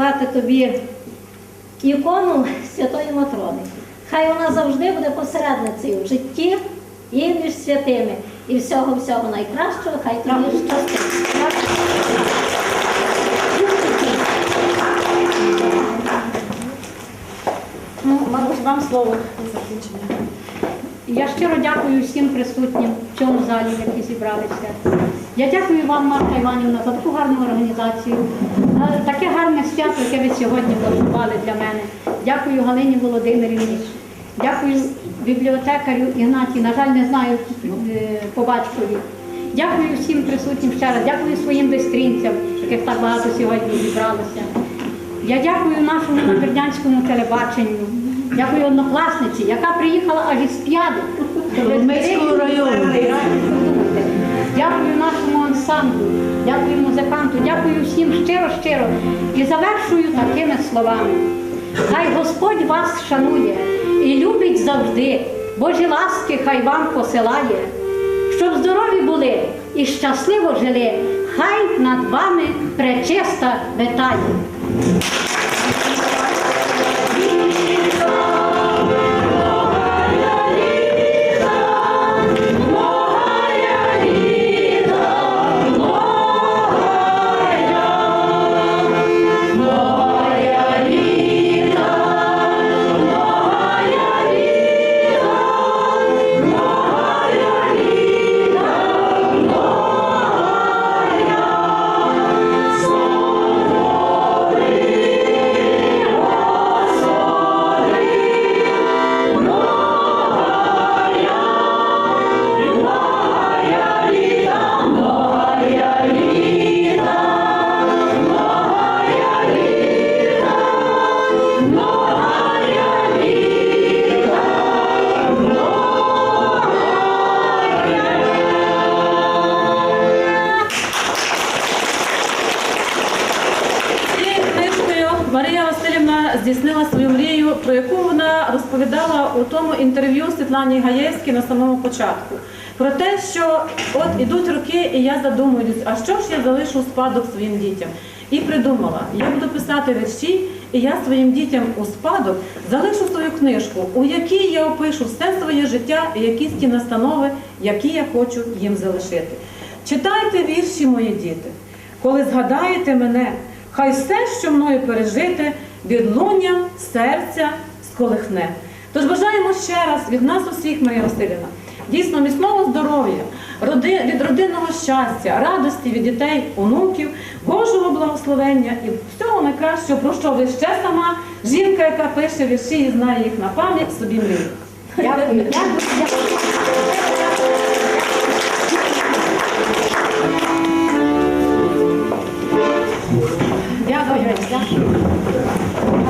прислати тобі ікону Святої Матрони. Хай вона завжди буде посередницею в житті і між святими. І всього-всього найкращого, хай тобі щастить. Ну, мабуть, вам слово закінчення. Я щиро дякую всім присутнім в цьому залі, які зібралися. Я дякую вам, Марта Іванівна, за таку гарну організацію, за таке гарне свято, яке ви сьогодні влаштували для мене. Дякую Галині Володимирівні, дякую бібліотекарю Ігнаті, на жаль, не знаю е, по батькові. Дякую всім присутнім ще раз, дякую своїм бестрінцям, яких так багато сьогодні зібралося. Я дякую нашому бердянському телебаченню. Дякую однокласниці, яка приїхала аж із п'яди. Дякую всім щиро-щиро. І завершую такими словами. Хай Господь вас шанує і любить завжди. Божі ласки хай вам посилає, щоб здорові були і щасливо жили. Хай над вами пречиста витає. Здійснила свою мрію, про яку вона розповідала у тому інтерв'ю Світлані Гаєвській на самому початку. Про те, що от ідуть роки, і я задумуюсь, а що ж я залишу спадок своїм дітям? І придумала, я буду писати вірші, і я своїм дітям у спадок залишу свою книжку, у якій я опишу все своє життя і якісь ті настанови, які я хочу їм залишити. Читайте вірші, мої діти. Коли згадаєте мене, хай все, що мною пережити, відлунням серця сколихне. Тож бажаємо ще раз від нас усіх, Марія Васильівна, дійсно міцного здоров'я, від родинного щастя, радості від дітей, онуків, Божого благословення і всього найкращого, про що ви ще сама, жінка, яка пише вірші і знає їх на пам'ять, собі дякую, дякую. awesome.